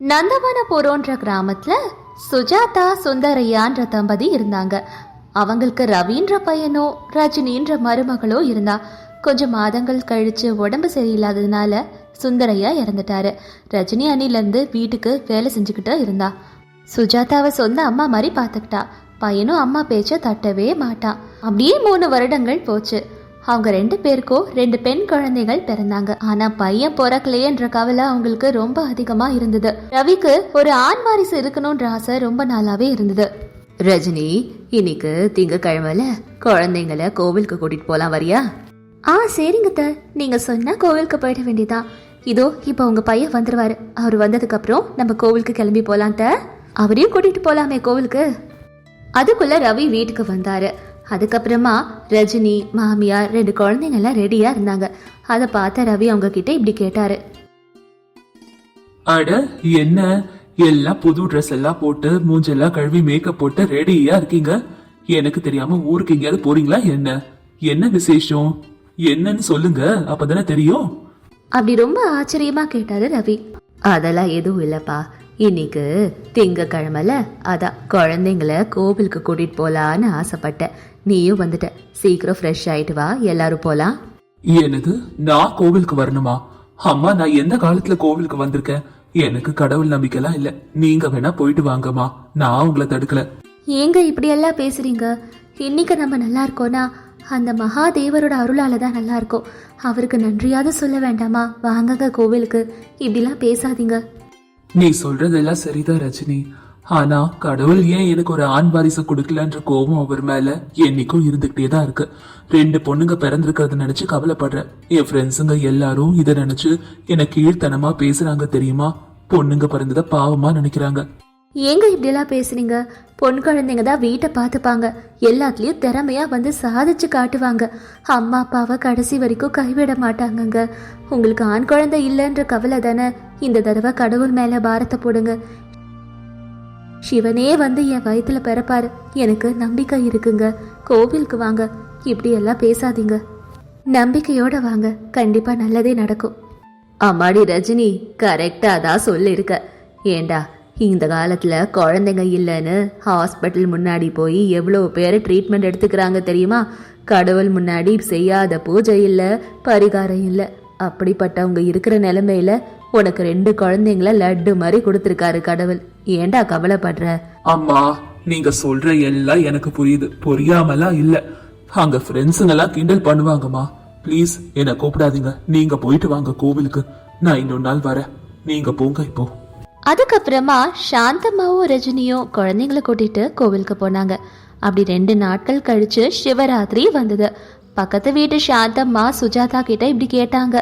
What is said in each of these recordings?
நந்தவனபுரோன்ற கிராமத்துல சுஜாதா சுந்தரையான்ற தம்பதி இருந்தாங்க. அவங்களுக்கு ரவின்ற பையனோ ரஜினின்ற மருமகளோ இருந்தா. கொஞ்சம் மாதங்கள் கழிச்சு உடம்பு சரியில்லாததுனால சுந்தரையா இறந்துட்டாரு. ரஜினி அணிலேருந்து வீட்டுக்கு வேலை செஞ்சுக்கிட்டு இருந்தா. சுஜாதாவை சொந்த அம்மா மாதிரி பார்த்துக்கிட்டா. பையனும் அம்மா பேச்ச தட்டவே மாட்டான் அப்படியே மூணு வருடங்கள் போச்சு. அவங்க ரெண்டு பேருக்கும் ரெண்டு பெண் குழந்தைகள் பிறந்தாங்க. ஆனா பையன் பிறக்கலையேன்ற கவலை அவங்களுக்கு ரொம்ப அதிகமா இருந்தது. ரவிக்கு ஒரு ஆண் வாரிசு இருக்கணும்ன்ற ஆசை ரொம்ப நாளாவே இருந்தது. ரஜினி இன்னைக்கு திங்கக்கிழமைல குழந்தைங்கள கோவிலுக்கு கூட்டிட்டு போலாம் வரியா? ஆ சரிங்க த நீங்க சொன்னா கோவிலுக்கு போயிட வேண்டியதா? இதோ இப்போ உங்க பையன் வந்துருவாரு. அவர் வந்ததுக்கு அப்புறம் நம்ம கோவிலுக்கு கிளம்பி போலாம் த அவரையும் கூட்டிட்டு போலாமே கோவிலுக்கு. அதுக்குள்ள ரவி வீட்டுக்கு வந்தாரு. அதுக்கப்புறமா ரஜினி மாமியார் ரெண்டு குழந்தைங்க எல்லாம் ரெடியா இருந்தாங்க. அதை பார்த்த ரவி அவங்க கிட்ட இப்படி கேட்டாரு. அட என்ன? எல்லாம் புது ட்ரெஸ் எல்லாம் போட்டு மூஞ்செல்லாம் கழுவி மேக்கப் போட்டு ரெடியா இருக்கீங்க? எனக்கு தெரியாம ஊருக்கு எங்கேயாவது போறீங்களா என்ன? என்ன விசேஷம்? என்னன்னு சொல்லுங்க அப்பதானே தெரியும். அப்படி ரொம்ப ஆச்சரியமா கேட்டாரு ரவி. அதெல்லாம் எதுவும் இல்லப்பா. இன்னைக்கு திங்கக்கிழமைல அதான் குழந்தைங்கள கோவிலுக்கு கூட்டிட்டு போலான்னு ஆசைப்பட்டேன். நீயும் வந்துட்ட. சீக்கிரம் ஃப்ரெஷ் ஆயிட்டு வா. எல்லாரும் போலாம். எனது நான் கோவிலுக்கு வரணுமா? அம்மா நான் எந்த காலத்துல கோவிலுக்கு வந்திருக்கேன்? எனக்கு கடவுள் நம்பிக்கைலாம் இல்ல. நீங்க வேணா போயிட்டு வாங்கம்மா. நான் உங்களை தடுக்கல. ஏங்க இப்படி எல்லாம் பேசுறீங்க? இன்னைக்கு நம்ம நல்லா இருக்கோம்னா அந்த மகாதேவரோட அருளால தான் நல்லா இருக்கோம். அவருக்கு நன்றியாவது சொல்ல வேண்டாமா? வாங்கங்க கோவிலுக்கு. இப்படிலாம் பேசாதீங்க. நீ சொல்றதெல்லாம் சரிதான் ரஜினி. ஆனா கடவுள் ஏன் எனக்கு ஒரு ஆண் வாரிசு கொடுக்கலன்ற கோபம் அவர் மேல என்னைக்கும் இருந்துகிட்டே தான் இருக்கு. ரெண்டு பொண்ணுங்க பிறந்திருக்கிறத நினைச்சு கவலைப்படுறேன் என் ஃப்ரெண்ட்ஸுங்க எல்லாரும் இதை நினைச்சு என்ன கீழ்த்தனமா பேசுறாங்க தெரியுமா? பொண்ணுங்க பிறந்ததை பாவமா நினைக்கிறாங்க. ஏங்க இப்படியெல்லாம் பேசுறீங்க பொன் குழந்தைங்க தான் வீட்டை பார்த்துப்பாங்க. எல்லாத்துலேயும் திறமையாக வந்து சாதிச்சு காட்டுவாங்க. அம்மா அப்பாவை கடைசி வரைக்கும் கைவிட மாட்டாங்கங்க. உங்களுக்கு ஆண் குழந்தை இல்லைன்ற கவலை தானே? இந்த தடவை கடவுள் மேலே பாரத்தை போடுங்க. சிவனே வந்து என் வயிற்றுல பிறப்பாரு. எனக்கு நம்பிக்கை இருக்குங்க. கோவிலுக்கு வாங்க. இப்படியெல்லாம் பேசாதீங்க. நம்பிக்கையோட வாங்க. கண்டிப்பாக நல்லதே நடக்கும். அம்மாடி ரஜினி கரெக்டாக தான் சொல்லியிருக்க ஏண்டா இந்த காலத்தில் குழந்தைங்க இல்லைன்னு ஹாஸ்பிட்டல் முன்னாடி போய் எவ்வளோ பேர் ட்ரீட்மெண்ட் எடுத்துக்கிறாங்க தெரியுமா? கடவுள் முன்னாடி செய்யாத பூஜை இல்லை பரிகாரம் இல்லை. அப்படிப்பட்டவங்க இருக்கிற நிலைமையில உனக்கு ரெண்டு குழந்தைங்கள லட்டு மாதிரி கொடுத்துருக்காரு கடவுள். ஏண்டா கவலைப்படுற? அம்மா நீங்க சொல்ற எல்லாம் எனக்கு புரியுது. புரியாமலாம் இல்ல. அங்க ஃப்ரெண்ட்ஸுங்கெல்லாம் கிண்டல் பண்ணுவாங்கம்மா. ப்ளீஸ் என்ன கூப்பிடாதீங்க. நீங்க போயிட்டு வாங்க கோவிலுக்கு. நான் இன்னொரு நாள் வரேன். நீங்க போங்க இப்போ. அதுக்கப்புறமா சாந்தம்மாவும் ரஜினியும் குழந்தைங்கள கூட்டிட்டு கோவிலுக்கு போனாங்க. அப்படி ரெண்டு நாட்கள் கழிச்சு சிவராத்திரி வந்தது. பக்கத்து வீட்டு சாந்தம்மா சுஜாதா கிட்ட இப்படி கேட்டாங்க.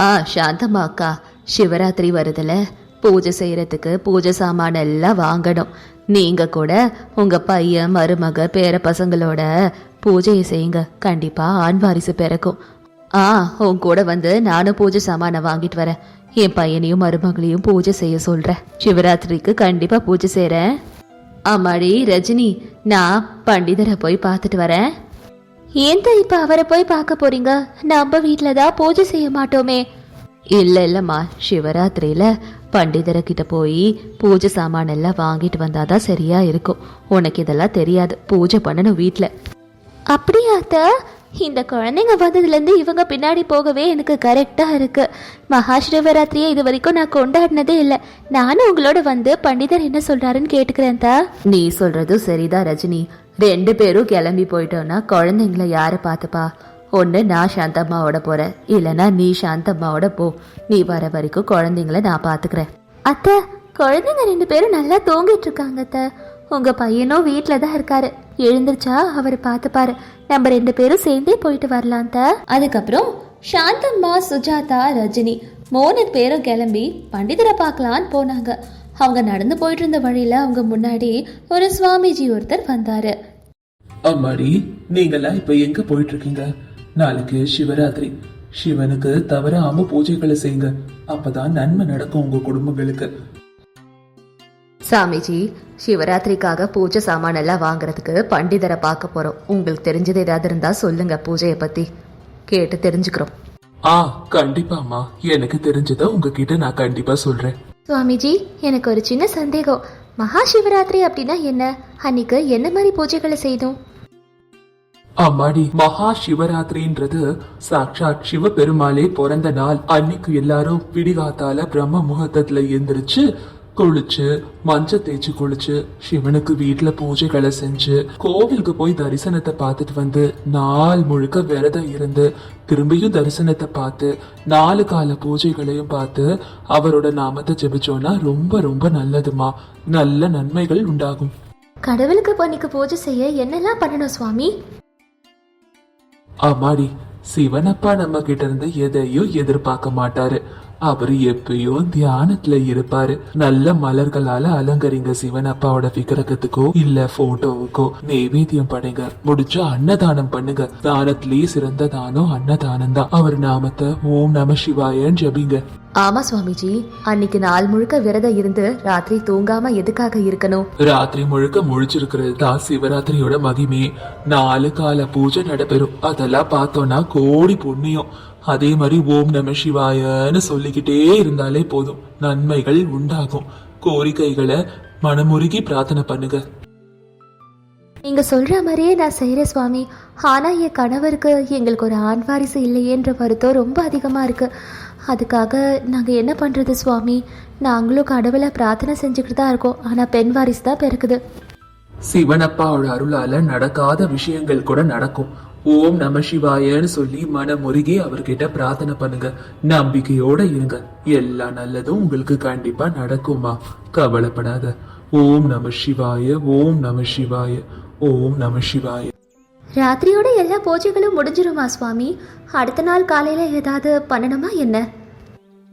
ஆ சாந்தம்மா அக்கா சிவராத்திரி வருதுல. பூஜை செய்யறதுக்கு பூஜை சாமான எல்லாம் வாங்கணும். நீங்க கூட உங்க பையன் மருமக பேர பசங்களோட பூஜையை செய்யுங்க. கண்டிப்பா ஆண் வாரிசு பிறக்கும். ஆ உன் கூட வந்து நானும் பூஜை சாமானை வாங்கிட்டு வரேன். என் பையனையும் மருமகளையும் பூஜை செய்ய சொல்கிறேன் சிவராத்திரிக்கு கண்டிப்பா பூஜை செய்கிறேன் ஆமாடி ரஜினி நான் பண்டிதரை போய் பார்த்துட்டு வரேன். ஏன் இப்ப அவரை போய் பார்க்க போறீங்க? நம்ம வீட்டில் தான் பூஜை செய்ய மாட்டோமே. இல்ல இல்லம்மா. சிவராத்திரியில பண்டிதரை கிட்ட போய் பூஜை சாமான் எல்லாம் வாங்கிட்டு வந்தாதான் சரியா இருக்கும். உனக்கு இதெல்லாம் தெரியாது. பூஜை பண்ணணும் வீட்ல. அப்படியாத்தா இந்த குழந்தைங்க வந்ததுலேருந்து இவங்க பின்னாடி போகவே எனக்கு கரெக்டாக இருக்கு. மகா சிவராத்திரியை இது வரைக்கும் நான் கொண்டாடினதே இல்லை. நானும் உங்களோட வந்து பண்டிதர் என்ன சொல்றாருன்னு கேட்டுக்கிறேன் தா. நீ சொல்றதும் சரிதான் ரஜினி. ரெண்டு பேரும் கிளம்பி போயிட்டோம்னா குழந்தைங்கள யாரை பார்த்துப்பா? ஒன்று நான் சாந்தம்மாவோட போறேன். இல்லைன்னா நீ சாந்தம்மாவோட போ. நீ வர வரைக்கும் குழந்தைங்கள நான் பார்த்துக்கிறேன். அத்தை குழந்தைங்க ரெண்டு பேரும் நல்லா தூங்கிட்டு இருக்காங்க அத்தை. உங்க பையனும் வீட்டில் தான் இருக்காரு. எழுந்திருச்சா அவர் பார்த்துப்பாரு நம்ம ரெண்டு பேரும் சேர்ந்தே போயிட்டு வரலாம் த அதுக்கப்புறம் சாந்தம்மா சுஜாதா ரஜினி மூணு பேரும் கிளம்பி பண்டிதரை பார்க்கலான்னு போனாங்க. அவங்க நடந்து போயிட்டு இருந்த வழியில அவங்க முன்னாடி ஒரு சுவாமிஜி ஒருத்தர் வந்தாரு. அம்மாடி நீங்கெல்லாம் இப்ப எங்க போயிட்டு இருக்கீங்க நாளைக்கு சிவராத்திரி. சிவனுக்கு தவறாம பூஜைகளை செய்யுங்க. அப்பதான் நன்மை நடக்கும் உங்க குடும்பங்களுக்கு. சாமிஜி சிவராத்திரிக்காக பூஜை சாமான் எல்லாம் வாங்குறதுக்கு பண்டிதரை பார்க்க போறோம். உங்களுக்கு தெரிஞ்சது ஏதாவது இருந்தா சொல்லுங்க பூஜையை பத்தி. கேட்டு தெரிஞ்சுக்கிறோம். ஆ கண்டிப்பாம்மா எனக்கு தெரிஞ்சதை உங்ககிட்ட நான் கண்டிப்பா சொல்றேன். சுவாமிஜி எனக்கு ஒரு சின்ன சந்தேகம். மகா சிவராத்திரி அப்படின்னா என்ன? அன்னைக்கு என்ன மாதிரி பூஜைகளை செய்தோம்? அம்மாடி மகா சிவராத்திரின்றது சாட்சாத் சிவபெருமாளே பிறந்த நாள். அன்னைக்கு எல்லாரும் விடிகாத்தால பிரம்ம முகூர்த்தத்துல எந்திரிச்சு குளிச்சு மஞ்சள் தேய்ச்சி குளிச்சு சிவனுக்கு வீட்டுல பூஜைகளை செஞ்சு கோவிலுக்கு போய் தரிசனத்தை பார்த்துட்டு வந்து நாள் முழுக்க விரதம் இருந்து திரும்பியும் தரிசனத்தை பார்த்து நாலு கால பூஜைகளையும் பார்த்து அவரோட நாமத்தை ஜெபிச்சோன்னா ரொம்ப ரொம்ப நல்லதுமா. நல்ல நன்மைகள் உண்டாகும். கடவுளுக்கு பண்ணிக்கு பூஜை செய்ய என்னெல்லாம் பண்ணணும் சுவாமி? அம்மாடி சிவனப்பா நம்ம கிட்ட இருந்து எதையும் எதிர்பார்க்க மாட்டாரு. அவரு எப்பயும் தியானத்துல இருப்பாரு. நல்ல மலர்களால அலங்கரிங்க சிவனப்பாவோட விக்கிரகத்துக்கோ இல்ல போட்டோவுக்கோ நெய்வேத்தியம் பண்ணுங்க முடிஞ்சா அன்னதானம் பண்ணுங்க. தானத்திலேயே சிறந்த தானம் அன்னதானம் தான். அவர் நாமத்தை ஓம் நம சிவாயன்னு ஜபிங்க. ஆமா சுவாமிஜி அன்னைக்கு நாள் முழுக்க விரதம் இருந்து ராத்திரி தூங்காம எதுக்காக இருக்கணும்? ராத்திரி முழுக்க முழிச்சிருக்கிறது தான் சிவராத்திரியோட மகிமே நாலு கால பூஜை நடைபெறும். அதெல்லாம் பார்த்தோம்னா கோடி புண்ணியம். அதே மாதிரி ஓம் நம சிவாயன்னு சொல்லிக்கிட்டே இருந்தாலே போதும். நன்மைகள் உண்டாகும். கோரிக்கைகளை மனமுருகி பிரார்த்தனை பண்ணுங்க. நீங்க சொல்ற மாதிரியே நான் செய்யறேன் சுவாமி. ஆனா என் கணவருக்கு எங்களுக்கு ஒரு ஆண் வாரிசு இல்லையேன்ற வருத்தம் ரொம்ப அதிகமா இருக்கு. அதுக்காக நாங்க என்ன பண்றது சுவாமி? நாங்களும் கடவுளை பிரார்த்தனை செஞ்சுக்கிட்டு தான் இருக்கோம். ஆனா பெண் வாரிசு தான் பிறக்குது. சிவனப்பாவோட அருளால நடக்காத விஷயங்கள் கூட நடக்கும். ஓம் நம சிவாயன்னு சொல்லி மனமுருகி அவர்கிட்ட பிரார்த்தனை பண்ணுங்க. நம்பிக்கையோட இருங்க. எல்லா நல்லதும் உங்களுக்கு கண்டிப்பா நடக்குமா கவலைப்படாத. ஓம் நம சிவாய ஓம் நம சிவாய ஓம் நம சிவாய. ராத்திரியோட எல்லா பூஜைகளும் முடிஞ்சிருமா சுவாமி? அடுத்த நாள் காலையில ஏதாவது பண்ணணுமா என்ன?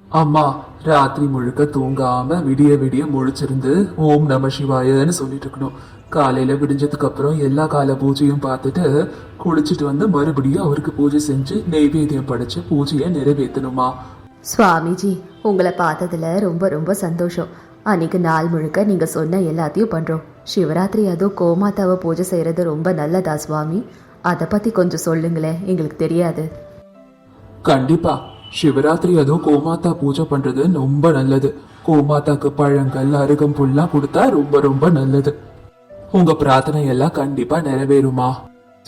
அம்மா ராத்திரி முழுக்க தூங்காம விடிய விடிய முழிச்சிருந்து ஓம் நம சிவாயன்னு சொல்லிட்டு இருக்கணும் காலையில விடிஞ்சதுக்கு அப்புறம் எல்லா கால பூஜையும் பார்த்துட்டு குளிச்சுட்டு வந்து மறுபடியும் அவருக்கு பூஜை செஞ்சு நெய்வேத்தியம் படைச்சு பூஜையை நிறைவேற்றணுமா சுவாமிஜி உங்களை பார்த்ததுல ரொம்ப ரொம்ப சந்தோஷம். அன்னைக்கு நாள் முழுக்க நீங்க சொன்ன எல்லாத்தையும் பண்றோம். சிவராத்திரி அதுவும் கோமாதாவை பூஜை செய்யறது ரொம்ப நல்லதா சுவாமி? அதை பத்தி கொஞ்சம் சொல்லுங்களேன் எங்களுக்கு தெரியாது. கண்டிப்பா. சிவராத்திரி அதுவும் கோமாதா பூஜை பண்றது ரொம்ப நல்லது. கோமாதாக்கு பழங்கள் அருகம்புல்லாம் கொடுத்தா ரொம்ப ரொம்ப நல்லது. உங்க பிரார்த்தனை எல்லாம் கண்டிப்பா நிறைவேறுமா?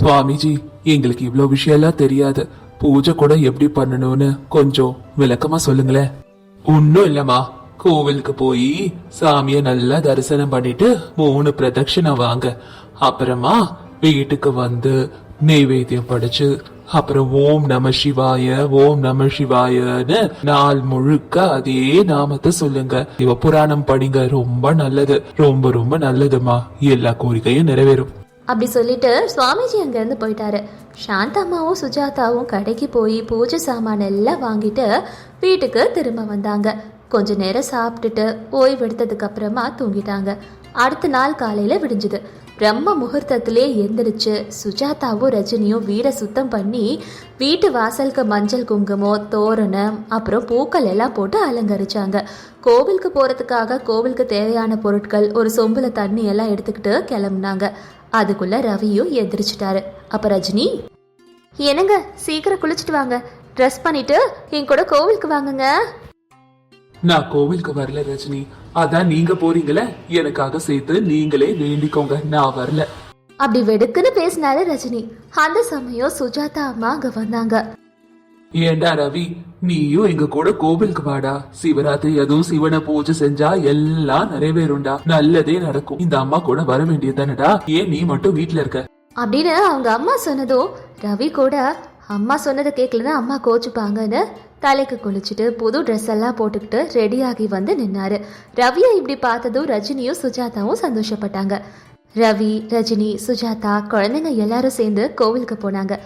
சுவாமிஜி எங்களுக்கு இவ்வளோ விஷயம் எல்லாம் தெரியாது. பூஜை கூட எப்படி பண்ணணும்னு கொஞ்சம் விளக்கமா சொல்லுங்களேன். ஒன்னும் இல்லம்மா. கோவிலுக்கு போய் சாமிய நல்லா தரிசனம் பண்ணிட்டு மூணு பிரதட்சணை வாங்க. அப்புறமா வீட்டுக்கு வந்து நெய்வேத்தியம் படிச்சு அப்புறம் ஓம் நம சிவாய ஓம் நம சிவாயன்னு நாள் முழுக்க அதே நாமத்தை சொல்லுங்க. சிவ புராணம் படிங்க ரொம்ப நல்லது. ரொம்ப ரொம்ப நல்லதுமா. எல்லா கோரிக்கையும் நிறைவேறும். அப்படி சொல்லிட்டு சுவாமிஜி அங்கேருந்து போயிட்டாரு. சாந்தம்மாவும் சுஜாதாவும் கடைக்கு போய் பூஜை சாமான் எல்லாம் வாங்கிட்டு வீட்டுக்கு திரும்ப வந்தாங்க. கொஞ்ச நேரம் சாப்பிட்டுட்டு ஓய்வு எடுத்ததுக்கு அப்புறமா தூங்கிட்டாங்க. அடுத்த நாள் காலையில விடிஞ்சுது. பிரம்ம முகூர்த்தத்திலே எந்திரிச்சு சுஜாதாவும் ரஜினியும் வீடை சுத்தம் பண்ணி வீட்டு வாசலுக்கு மஞ்சள் குங்குமம் தோரணம் அப்புறம் பூக்கள் எல்லாம் போட்டு அலங்கரிச்சாங்க. கோவிலுக்கு போறதுக்காக கோவிலுக்கு தேவையான பொருட்கள் ஒரு சொம்புல தண்ணி எல்லாம் எடுத்துக்கிட்டு கிளம்புனாங்க. அதுக்குள்ள ரவியும் எந்திரிச்சிட்டாரு. அப்ப ரஜினி என்னங்க சீக்கிரம் குளிச்சுட்டு வாங்க. ட்ரெஸ் பண்ணிட்டு என் கூட கோவிலுக்கு வாங்குங்க. நான் கோவிலுக்கு வரல ரஜினி. அதான் நீங்க போறீங்களே? எனக்காக சேர்த்து நீங்களே வேண்டிக்கோங்க. நான் வரல. அப்படி வெடுக்குன்னு பேசினாரு ரஜினி. அந்த சமயம் சுஜாதா அம்மா அங்க வந்தாங்க. ஏண்டா ரவி? நீயும் எங்க கூட கோவிலுக்கு வாடா. சிவராத்திரி அதுவும் சிவனை பூஜை செஞ்சா எல்லாம் நிறைவேறும்டா. நல்லதே நடக்கும். இந்த அம்மா கூட வர வேண்டியதுதானடா ஏன் நீ மட்டும் வீட்ல இருக்க? அப்படின்னு அவங்க அம்மா சொன்னதும் ரவி கூட அம்மா சொன்னதை கேட்கலன்னா அம்மா கோச்சுப்பாங்கன்னு தலைக்கு குளிச்சுட்டு புது ட்ரெஸ் எல்லாம் போட்டுக்கிட்டு ரெடியாகி வந்து நின்னாரு. ரவியை இப்படி பார்த்ததும் ரஜினியும் சுஜாதாவும் சந்தோஷப்பட்டாங்க. ரவி ரஜினி சுஜாதா குழந்தைங்க எல்லாரும் சேர்ந்து கோவிலுக்கு போனாங்க.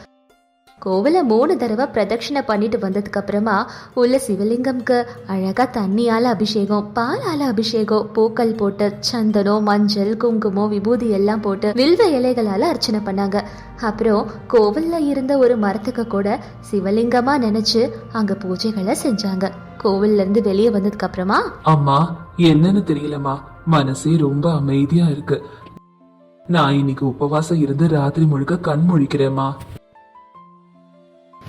கோவிலை மூணு தடவை பிரதட்சிணை பண்ணிட்டு வந்ததுக்கு அப்புறமா உள்ள சிவலிங்கம்க்கு அழகா தண்ணியால அபிஷேகம் பாலால அபிஷேகம் பூக்கள் போட்டு சந்தனம் மஞ்சள் குங்குமம் விபூதி எல்லாம் போட்டு வில்வ இலைகளால அர்ச்சனை பண்ணாங்க. அப்புறம் கோவில்ல இருந்த ஒரு மரத்துக்கு கூட சிவலிங்கமா நினைச்சு அங்க பூஜைகளை செஞ்சாங்க. கோவில்ல இருந்து வெளியே வந்ததுக்கு அப்புறமா அம்மா என்னன்னு தெரியலம்மா. மனசே ரொம்ப அமைதியா இருக்கு. நான் இன்னைக்கு உபவாசம் இருந்து ராத்திரி முழுக்க கண் முழிக்கிறேம்மா.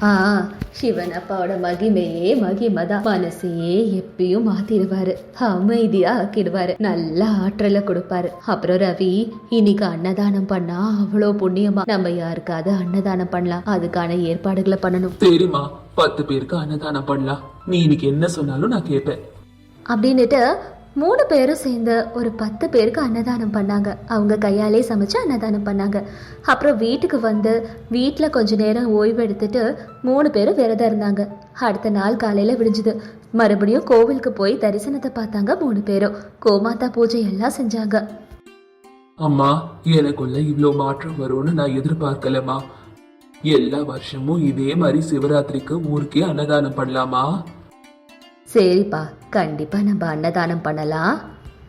ஆ சிவன் அப்பாவோட மகிமையே மகிமை தான். மனசையே எப்பயும் மாத்திடுவாரு அமைதியா ஆக்கிடுவாரு நல்ல ஆற்றலை கொடுப்பாரு. அப்புறம் ரவி இன்னைக்கு அன்னதானம் பண்ணா அவ்வளோ புண்ணியமா? நம்ம யாருக்காவது அன்னதானம் பண்ணலாம். அதுக்கான ஏற்பாடுகளை பண்ணணும். சரிம்மா. பத்து பேருக்கு அன்னதானம் பண்ணலாம். நீ இன்னைக்கு என்ன சொன்னாலும் நான் கேட்பேன். அப்படின்னுட்டு மூணு பேரும் சேர்ந்து ஒரு பத்து பேருக்கு அன்னதானம் பண்ணாங்க. அவங்க கையாலே சமைச்சு அன்னதானம் பண்ணாங்க. அப்புறம் வீட்டுக்கு வந்து வீட்டில் கொஞ்ச நேரம் ஓய்வு எடுத்துட்டு மூணு பேரும் விரதம் இருந்தாங்க. அடுத்த நாள் காலையில் விடிஞ்சுது. மறுபடியும் கோவிலுக்கு போய் தரிசனத்தை பார்த்தாங்க மூணு பேரும். கோமாதா பூஜை எல்லாம் செஞ்சாங்க. அம்மா எனக்குள்ள இவ்வளோ மாற்றம் வரும்னு நான் எதிர்பார்க்கலம்மா. எல்லா வருஷமும் இதே மாதிரி சிவராத்திரிக்கு ஊருக்கே அன்னதானம் பண்ணலாமா? சரிப்பா கண்டிப்பா நம்ம அன்னதானம் பண்ணலாம்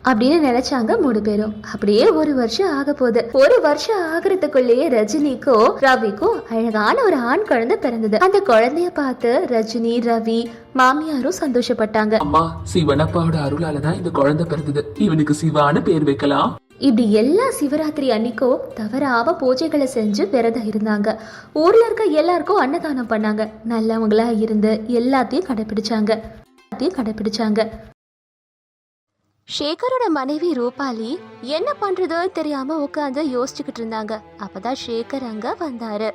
அப்படின்னு நினைச்சாங்க மூணு பேரும். அப்படியே ஒரு வருஷம் ஆக போகுது. ஒரு வருஷம் ஆகுறதுக்குள்ளேயே ரஜினிக்கும் ரவிக்கும் அழகான ஒரு ஆண் குழந்தை பிறந்தது. அந்த குழந்தைய பார்த்து ரஜினி ரவி மாமியாரும் சந்தோஷப்பட்டாங்க. அம்மா சிவனப்பாவோட அருளால தான் இந்த குழந்தை பிறந்தது. இவனுக்கு சிவான்னு பேர் வைக்கலாம். இப்படி எல்லா சிவராத்திரி அன்னைக்கோ தவறாம பூஜைகளை செஞ்சு விரதம் இருந்தாங்க. ஊர்ல இருக்க எல்லாருக்கும் அன்னதானம் பண்ணாங்க. நல்லவங்களா இருந்து எல்லாத்தையும் கடைபிடிச்சாங்க. கடைபிடிச்சாங்க. ஷேகரோட மனைவி ரூபாலி என்ன பண்றதோ தெரியாம உட்காந்து யோசிச்சுக்கிட்டு இருந்தாங்க. அப்பதான் ஷேகர் அங்க வந்தாரு.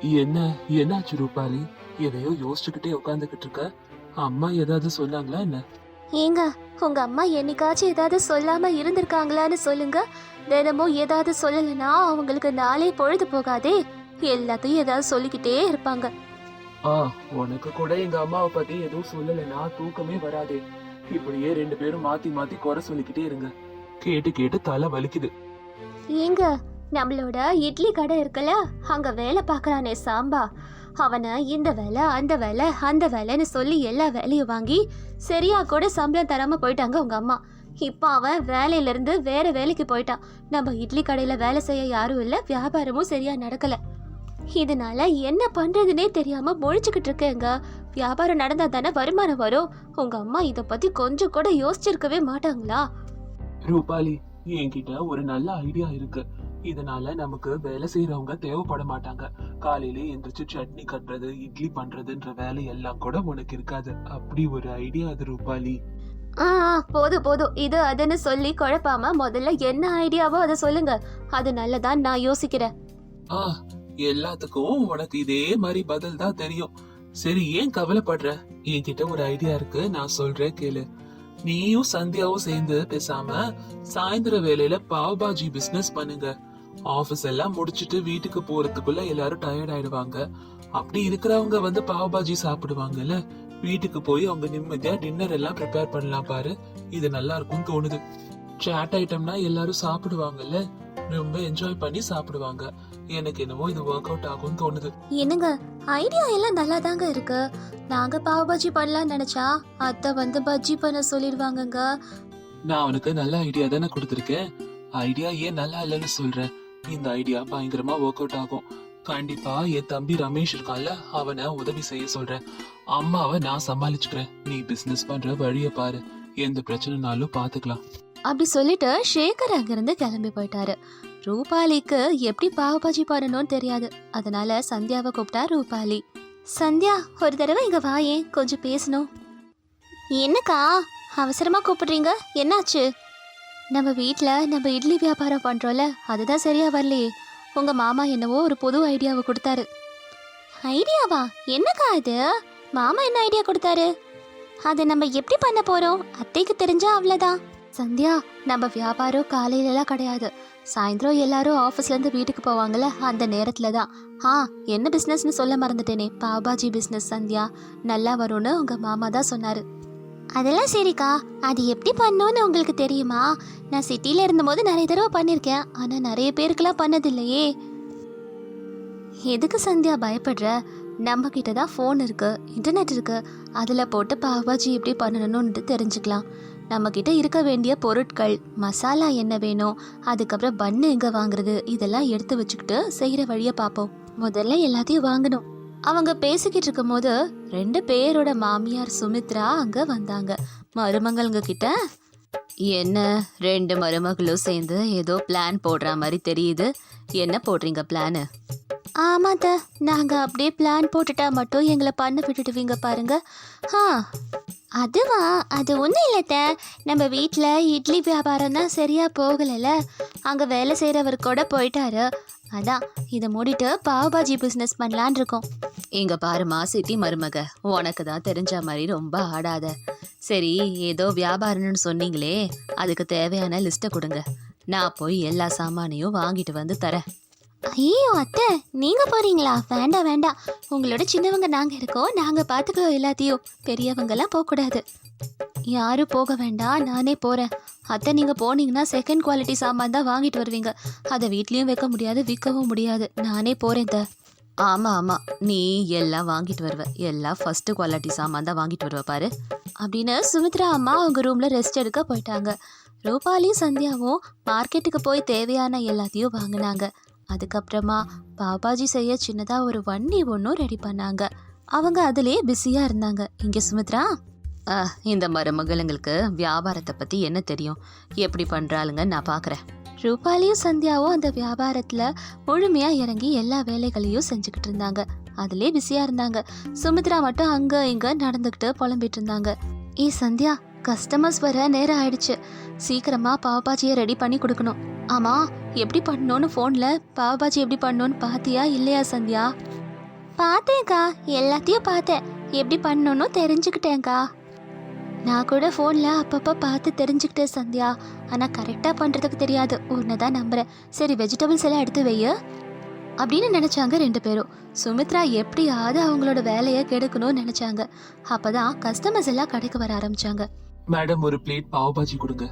என்ன என்னாச்சு ரூபாலி? எதையோ யோசிச்சுக்கிட்டே உட்காந்துக்கிட்டு இருக்க? அம்மா ஏதாவது சொன்னாங்களா என்ன? ஏங்க உங்க அம்மா என்னைக்காச்சும் ஏதாவது சொல்லாம இருந்திருக்காங்களான்னு சொல்லுங்க. தினமும் ஏதாவது சொல்லலைன்னா அவங்களுக்கு நாளே பொழுது போகாதே. எல்லாத்தையும் ஏதாவது சொல்லிக்கிட்டே இருப்பாங்க. ஆ உனக்கு கூட எங்க அம்மாவை பத்தி எதுவும் சொல்லலைன்னா தூக்கமே வராதே. இப்படியே ரெண்டு பேரும் மாத்தி மாத்தி குறை சொல்லிக்கிட்டே இருங்க. கேட்டு கேட்டு தலை வலிக்குது. ஏங்க நம்மளோட இட்லி கடை இருக்குல்ல அங்க வேலை பார்க்கறானே சாம்பா. அவனை இந்த வேலை அந்த வேலை அந்த வேலைன்னு சொல்லி எல்லா வேலையும் வாங்கி சரியா கூட சம்பளம் தராம போயிட்டாங்க உங்க அம்மா. இப்போ அவன் வேலையில இருந்து வேற வேலைக்கு போயிட்டான். நம்ம இட்லி கடையில வேலை செய்ய யாரும் இல்ல வியாபாரமும் சரியா நடக்கல. இதனால என்ன பண்றதுனே தெரியாம முழிச்சுக்கிட்டு இருக்கேங்க. வியாபாரம் நடந்தா தானே வருமானம் வரும். உங்க அம்மா இத பத்தி கொஞ்சம் கூட யோசிச்சிருக்கவே மாட்டாங்களா? ரூபாலி என்கிட்ட ஒரு நல்ல ஐடியா இருக்கு. இதனால நமக்கு வேலை செய்யறவங்க தேவைப்பட மாட்டாங்க. காலையில எந்திரிச்சு சட்னி கட்டுறது இட்லி பண்றதுன்ற வேலை எல்லாம் கூட உனக்கு இருக்காது. அப்படி ஒரு ஐடியா அது ரூபாலி. ஆ போதும் போதும். இது அதுன்னு சொல்லி குழப்பாம முதல்ல என்ன ஐடியாவோ அதை சொல்லுங்க. அது நல்லதான் நான் யோசிக்கிறேன். ஆ எல்லாத்துக்கும் உனக்கு இதே மாதிரி பதில் தான் தெரியும். சரி ஏன் கவலைப்படுற? என்கிட்ட ஒரு ஐடியா இருக்கு நான் சொல்றேன் கேளு. நீயும் சந்தியாவும் சேர்ந்து பேசாம சாயந்தர வேலையில பாவ் பாஜி பிசினஸ் பண்ணுங்க. ஆபீஸ் எல்லாம் முடிச்சிட்டு வீட்டுக்கு போறதுக்குள்ள எல்லாரும் டயர்ட் ஆயிடுவாங்க. அப்படி இருக்கிறவங்க வந்து பாவ் பாஜி சாப்பிடுவாங்கல்ல? வீட்டுக்கு போய் அவங்க நிம்மதியா டின்னர் எல்லாம் ப்ரிப்பேர் பண்ணலாம் பாரு. இது நல்லா இருக்கும்னு தோணுது. சாட் ஐட்டம்னா எல்லாரும் சாப்பிடுவாங்கல்ல? ரொம்ப என்ஜாய் பண்ணி சாப்பிடுவாங்க. எனக்கு என்னவோ இது ஒர்க் அவுட் ஆகும்னு தோணுது. என்னங்க? ஐடியா எல்லாம் நல்லா தாங்க இருக்கு. நாங்க பாவ பஜ்ஜி பண்ணலாம்னு நினைச்சா அத்தை வந்து பஜ்ஜி பண்ண சொல்லிடுவாங்கங்க. நான் அவனுக்கு நல்ல ஐடியா தானே கொடுத்துருக்கேன். ஐடியா ஏன் நல்லா இல்லைன்னு சொல்றேன் இந்த ஐடியா பயங்கரமா ஒர்க் அவுட் ஆகும். கண்டிப்பா என் தம்பி ரமேஷ் இருக்கான்ல அவனை உதவி செய்ய சொல்றேன். அம்மாவை நான் சமாளிச்சுக்கிறேன். நீ பிசினஸ் பண்ற வழிய பாரு. எந்த பிரச்சனைனாலும் பாத்துக்கலாம். அப்படி சொல்லிட்டு ஷேகர் அங்கிருந்து கிளம்பி போயிட்டாரு. ரூபாலிக்கு எப்படி பாவ பாஜி பண்ணணும்னு தெரியாது. அதனால சந்தியாவை கூப்பிட்டா ரூபாலி. சந்தியா ஒரு தடவை இங்க வாயேன் கொஞ்சம் பேசணும். என்னக்கா அவசரமா கூப்பிடுறீங்க? என்னாச்சு? நம்ம வீட்டில் நம்ம இட்லி வியாபாரம் பண்ணுறோம்ல அதுதான் சரியா வரலையே. உங்கள் மாமா என்னவோ ஒரு புது ஐடியாவை கொடுத்தாரு. ஐடியாவா? என்னக்கா இது? மாமா என்ன ஐடியா கொடுத்தாரு? அதை நம்ம எப்படி பண்ண போகிறோம் அத்தைக்கு தெரிஞ்சா அவ்வளோதான் சந்தியா நம்ம வியாபாரம் காலையிலலாம் கிடையாது. சாயந்தரம் எல்லாரும் ஆஃபீஸ்ல இருந்து வீட்டுக்கு போவாங்கல்ல அந்த நேரத்துல தான் ஆ என்ன பிஸ்னஸ்னு சொல்ல மறந்துட்டேனே. பாபாஜி பிஸ்னஸ் சந்தியா. நல்லா வரும்னு உங்க மாமா தான் சொன்னாரு. அதெல்லாம் சரிக்கா. அது எப்படி பண்ணோன்னு உங்களுக்கு தெரியுமா? நான் சிட்டியில் இருந்தபோது நிறைய தடவை பண்ணியிருக்கேன் ஆனால் நிறைய பேருக்கெல்லாம் பண்ணதில்லையே. எதுக்கு சந்தியா பயப்படுற? நம்ம கிட்ட தான் ஃபோன் இருக்கு இன்டர்நெட் இருக்கு. அதில் போட்டு பாபாஜி எப்படி பண்ணணும்னு தெரிஞ்சுக்கலாம். நம்ம இருக்க வேண்டிய பொருட்கள் மசாலா என்ன வேணும் அதுக்கப்புறம் பன்னு எங்கே வாங்குறது இதெல்லாம் எடுத்து வச்சுக்கிட்டு செய்கிற வழியை பார்ப்போம் முதல்ல எல்லாத்தையும் வாங்கணும். அவங்க பேசிக்கிட்டு இருக்கும்போது ரெண்டு பேரோட மாமியார் சுமித்ரா அங்கே வந்தாங்க. மருமகள்ங்க கிட்ட என்ன ரெண்டு மருமகளும் சேர்ந்து ஏதோ பிளான் போடுற மாதிரி தெரியுது. என்ன போடுறீங்க பிளானு ஆமாத்த நாங்கள் அப்படியே பிளான் போட்டுட்டா மட்டும் எங்களை பண்ண விட்டுடுவீங்க பாருங்க. ஆ. அதுவா? அது ஒன்றும் இல்லைத்த நம்ம வீட்டில் இட்லி வியாபாரம் தான் சரியாக போகலைல்ல அங்கே வேலை செய்கிறவர் கூட போயிட்டாரு. அதான் இதை மூடிட்டு பாவ்பாஜி பிஸ்னஸ் பண்ணலான் இருக்கோம். இங்கே பாருமா சிட்டி மருமக. உனக்கு தான் தெரிஞ்ச மாதிரி ரொம்ப ஆடாத. சரி ஏதோ வியாபாரம்னு சொன்னீங்களே அதுக்கு தேவையான லிஸ்ட்டை கொடுங்க. நான் போய் எல்லா சாமானையும் வாங்கிட்டு வந்து தரேன். ஐயோ அத்தை நீங்க போறீங்களா? வேண்டாம் வேண்டாம். உங்களோட சின்னவங்க நாங்க இருக்கோம். நாங்க பாத்துக்கிறோம் எல்லாத்தையும். பெரியவங்கெல்லாம் போகக்கூடாது. யாரும் போக வேண்டாம். நானே போறேன். அத்தை நீங்கள் போனீங்கன்னா செகண்ட் குவாலிட்டி சாமான் தான் வாங்கிட்டு வருவீங்க. அதை வீட்லேயும் வைக்க முடியாது விற்கவும் முடியாது. நானே போகிறேன் த ஆமாம் ஆமாம் நீ எல்லாம் வாங்கிட்டு வருவ. எல்லாம் ஃபஸ்ட்டு குவாலிட்டி சாமான் தான் வாங்கிட்டு வருவ பாரு. அப்படின்னு சுமித்ரா அம்மா அவங்க ரூமில் ரெஸ்ட் எடுக்க போயிட்டாங்க. ரூபாலையும் சந்தியாவும் மார்க்கெட்டுக்கு போய் தேவையான எல்லாத்தையும் வாங்கினாங்க. அதுக்கப்புறமா பாபாஜி செய்ய சின்னதா ஒரு வண்டி ஒன்றும் ரெடி பண்ணாங்க. அவங்க அதிலே பிஸியா இருந்தாங்க. இங்க சுமித்ரா? இந்த மருமகளுங்களுக்கு வியாபாரத்தை பத்தி என்ன தெரியும்? எப்படி பண்றாளுங்க நான் பாக்குறேன். ரூபாலியும் சந்தியாவும் அந்த வியாபாரத்துல முழுமையா இறங்கி எல்லா வேலைகளையும் செஞ்சுக்கிட்டு இருந்தாங்க. அதிலே பிஸியா இருந்தாங்க. சுமித்ரா மட்டும் அங்க இங்க நடந்துக்கிட்டு புலம்பிட்டு இருந்தாங்க. ஏ சந்தியா கஸ்டமர்ஸ் வர நேரம் ஆயிடுச்சு. சீக்கிரமா பாவபாஜியை ரெடி பண்ணி கொடுக்கணும். ஆமா எப்படி பண்ணணும்னு ஃபோன்ல பாவபாஜி எப்படி பண்ணணும்னு பாத்தியா இல்லையா சந்தியா? பார்த்தேன்க்கா எல்லாத்தையும் பார்த்தேன். எப்படி பண்ணணும்னு தெரிஞ்சுக்கிட்டேன்க்கா. நான் கூட ஃபோனில் அப்பப்போ பார்த்து தெரிஞ்சுக்கிட்டேன் சந்தியா. ஆனால் கரெக்டாக பண்ணுறதுக்கு தெரியாது. உன்னை தான் நம்புகிறேன் சரி வெஜிடபிள்ஸ் எல்லாம் எடுத்து வை அப்படின்னு நினச்சாங்க ரெண்டு பேரும். சுமித்ரா எப்படியாவது அவங்களோட வேலையை கெடுக்கணும்னு நினச்சாங்க. அப்போ தான் கஸ்டமர்ஸ் எல்லாம் கடைக்கு வர ஆரம்பித்தாங்க மேடம் ஒரு பிளேட் பாவ் பாஜி கொடுங்க.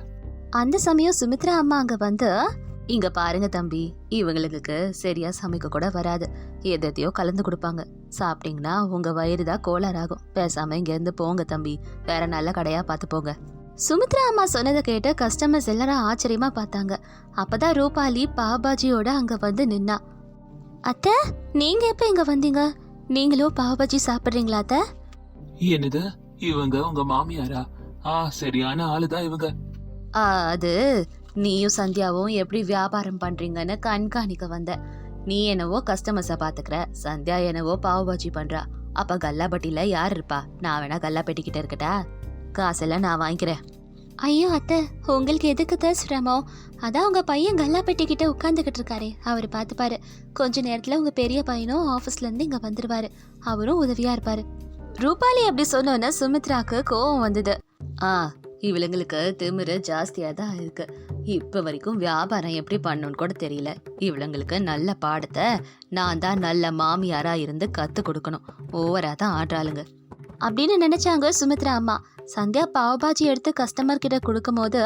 அந்த சமயம் சுமித்ரா அம்மா அங்க வந்து இங்க பாருங்க தம்பி இவங்களுக்கு சரியா சமைக்க கூட வராது. எதையோ கலந்து கொடுப்பாங்க. சாப்பிட்டீங்கன்னா உங்க வயிறு தான் கோளாறாகும். பேசாம இங்க இருந்து போங்க தம்பி. வேற நல்ல கடையா பார்த்து போங்க. சுமித்ரா அம்மா சொன்னதை கேட்டு கஸ்டமர்ஸ் எல்லாரும் ஆச்சரியமா பார்த்தாங்க. அப்பதான் ரூபாலி பாபாஜியோட அங்க வந்து நின்னா. அத்தை நீங்க எப்ப இங்க வந்தீங்க? நீங்களும் பாபாஜி சாப்பிடுறீங்களா அத்தை? என்னது? இவங்க உங்க மாமியாரா? ஆ சரியான ஆளுதான் இவங்க? ஆ, அது நீயும் சந்தியாவும் எப்படி வியாபாரம் பண்றீங்கன்னு கண்காணிக்க வந்த. நீ என்னவோ கஸ்டமர்ஸ பாத்துக்கிற சந்தியா என்னவோ பாவபாஜி பண்றா. அப்ப கல்லாப்பட்டியில யார் இருப்பா? நான் வேணா கல்லாப்பெட்டிக்கிட்ட இருக்கட்டா? காசெல்லாம் நான் வாங்கிக்கிறேன். ஐயோ அத்தை உங்களுக்கு எதுக்கு தான் சிரமம்? அதான் உங்க பையன் கல்லாப்பெட்டி கிட்ட உட்காந்துக்கிட்டு இருக்காரு. அவர் பார்த்துப்பாரு கொஞ்ச நேரத்துல உங்க பெரிய பையனும் ஆபீஸ்ல இருந்து இங்க வந்துருவாரு. அவரும் உதவியா இருப்பாரு. ரூபாலி அப்படி சொன்னோன்னே சுமித்ராக்கு கோவம் வந்தது. ஆ இவளுங்களுக்கு திமிரு ஜாஸ்தியாக தான் இருக்கு. இப்ப வரைக்கும் வியாபாரம் எப்படி பண்ணணும்னு கூட தெரியல. இவளுங்களுக்கு நல்ல பாடத்தை நான் தான் நல்ல மாமியாரா இருந்து கத்து கொடுக்கணும். ஓவரா தான் ஆடுறாளுங்க. அப்படின்னு நினைச்சாங்க சுமித்ரா அம்மா. சந்தியா பாவபாஜி எடுத்து கஸ்டமர் கிட்ட கொடுக்கும்போது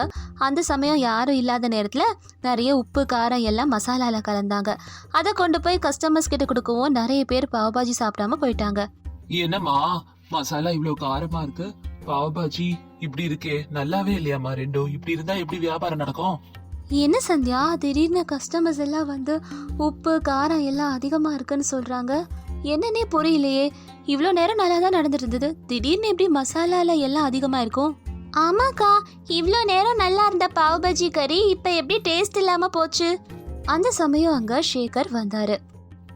அந்த சமயம் யாரும் இல்லாத நேரத்துல நிறைய உப்பு காரம் எல்லாம் மசாலால கலந்தாங்க. அதை கொண்டு போய் கஸ்டமர்ஸ் கிட்ட கொடுக்கவும் நிறைய பேர் பாவபாஜி சாப்பிடாம போயிட்டாங்க. என்னம்மா மசாலா இவ்வளவு காரமா இருக்கு? பாவ் பாஜி இப்படி இருக்கே. நல்லாவே இல்லையாம்மா ரெண்டும்? இப்படி இருந்தா எப்படி வியாபாரம் நடக்கும்? என்ன சந்தியா? திடீர்னு கஸ்டமர்ஸ் எல்லாம் வந்து உப்பு காரம் எல்லாம் அதிகமா இருக்குன்னு சொல்றாங்க. என்னன்னே புரியலையே. இவ்வளோ நேரம் நல்லா தான் நடந்துட்டு இருந்தது திடீர்னு எப்படி மசாலால எல்லாம் அதிகமா இருக்கும்? ஆமாக்கா இவ்வளோ நேரம் நல்லா இருந்த பாவ் பஜ்ஜி கறி இப்போ எப்படி டேஸ்ட் இல்லாம போச்சு? அந்த சமயம் அங்க ஷேகர் வந்தாரு.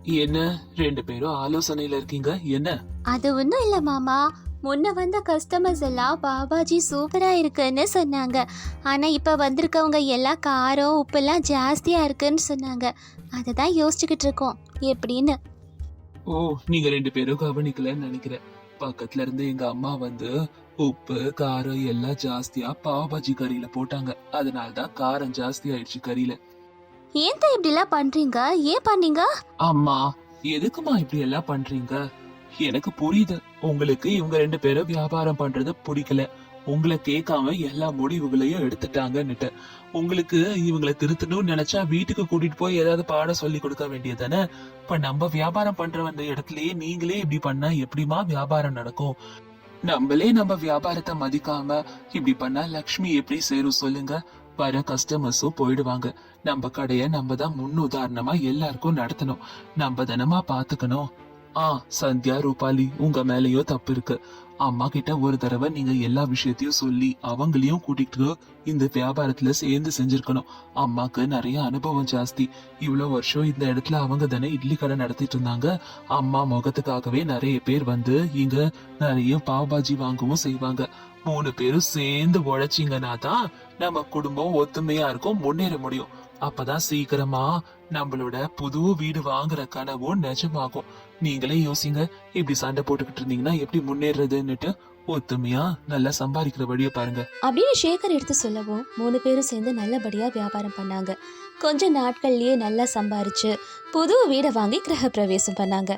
என்ன? ரெண்டு பேரும் ஆலோசனையில இருக்கீங்க? என்ன? அது ஒன்றும் இல்லை மாமா. முன்ன வந்த கஸ்டமர்ஸ் எல்லாம் பாபாஜி சூப்பரா இருக்குன்னு சொன்னாங்க. ஆனா இப்ப வந்திருக்கவங்க எல்லாம் காரம் உப்பெல்லாம் ஜாஸ்தியா இருக்குன்னு சொன்னாங்க. அதை தான் யோசிச்சுக்கிட்டு இருக்கோம். எப்படின்னு? ஓ நீங்க ரெண்டு பேரும் கவனிக்கலன்னு நினைக்கிறேன். பக்கத்துல இருந்து எங்க அம்மா வந்து உப்பு காரம் எல்லாம் ஜாஸ்தியா பாவ் பாஜி கறியில போட்டாங்க. அதனாலதான் காரம் ஜாஸ்தி ஆயிடுச்சு கறியில. ஏன் தான் இப்படிலாம் பண்றீங்க? ஏன் பண்ணீங்க? அம்மா எதுக்குமா இப்படி எல்லாம் பண்றீங்க? எனக்கு புரியுது. உங்களுக்கு இவங்க ரெண்டு பேரும் வியாபாரம் பண்றது பிடிக்கல. உங்களை கேட்காம எல்லா முடிவுகளையும் எடுத்துட்டாங்கன்னுட்டு. உங்களுக்கு இவங்களை திருத்தணும்னு நினைச்சா வீட்டுக்கு கூட்டிட்டு போய் ஏதாவது பாடம் சொல்லி கொடுக்க வேண்டியதானே இப்ப நம்ம வியாபாரம் பண்ற அந்த இடத்துலயே நீங்களே இப்படி பண்ணா எப்படிமா வியாபாரம் நடக்கும்? நம்மளே நம்ம வியாபாரத்தை மதிக்காம இப்படி பண்ணா லக்ஷ்மி எப்படி சேரும் சொல்லுங்க. வர கஸ்டமர்ஸும் போயிடுவாங்க. நம்ம கடைய நம்ம தான் முன்னுதாரணமா எல்லாருக்கும் நடத்தணும். நம்ம தானமா பாத்துக்கணும். ஆ சந்தியா ரூபாலி உங்க மேலயோ தப்பு இருக்கு. அம்மா கிட்ட ஒரு தடவை நீங்க எல்லா விஷயத்தையும் சொல்லி அவங்களையும் கூட்டிட்டு இந்த வியாபாரத்துல சேர்ந்து செஞ்சிருக்கணும். அம்மாக்கு நிறைய அனுபவம் ஜாஸ்தி. இவ்வளவு வருஷம் இந்த இடத்துல அவங்க தானே இட்லி கடை நடத்திட்டு இருந்தாங்க. அம்மா முகத்துக்காகவே நிறைய பேர் வந்து இங்க நிறைய பாவ் பாஜி வாங்கவும் செய்வாங்க. மூணு பேரும் சேர்ந்து உழைச்சிங்கன்னா தான் நம்ம குடும்பம் ஒத்துமையா இருக்கும் முன்னேற முடியும். அப்பதான் சீக்கிரமா நம்மளோட புது வீடு வாங்குற கனவும் நிஜமாகும். நீங்களே யோசிங்க. இப்படி சண்டை போட்டுக்கிட்டு இருந்தீங்கன்னா எப்படி முன்னேறதுன்னுட்டு ஒத்துமையா நல்லா சம்பாதிக்கிற வழியை பாருங்க. அப்படின்னு சேகர் எடுத்து சொல்லவும் மூணு பேரும் சேர்ந்து நல்லபடியாக வியாபாரம் பண்ணாங்க. கொஞ்ச நாட்கள்லயே நல்லா சம்பாரிச்சு புது வீடை வாங்கி கிரகப்பிரவேசம் பண்ணாங்க.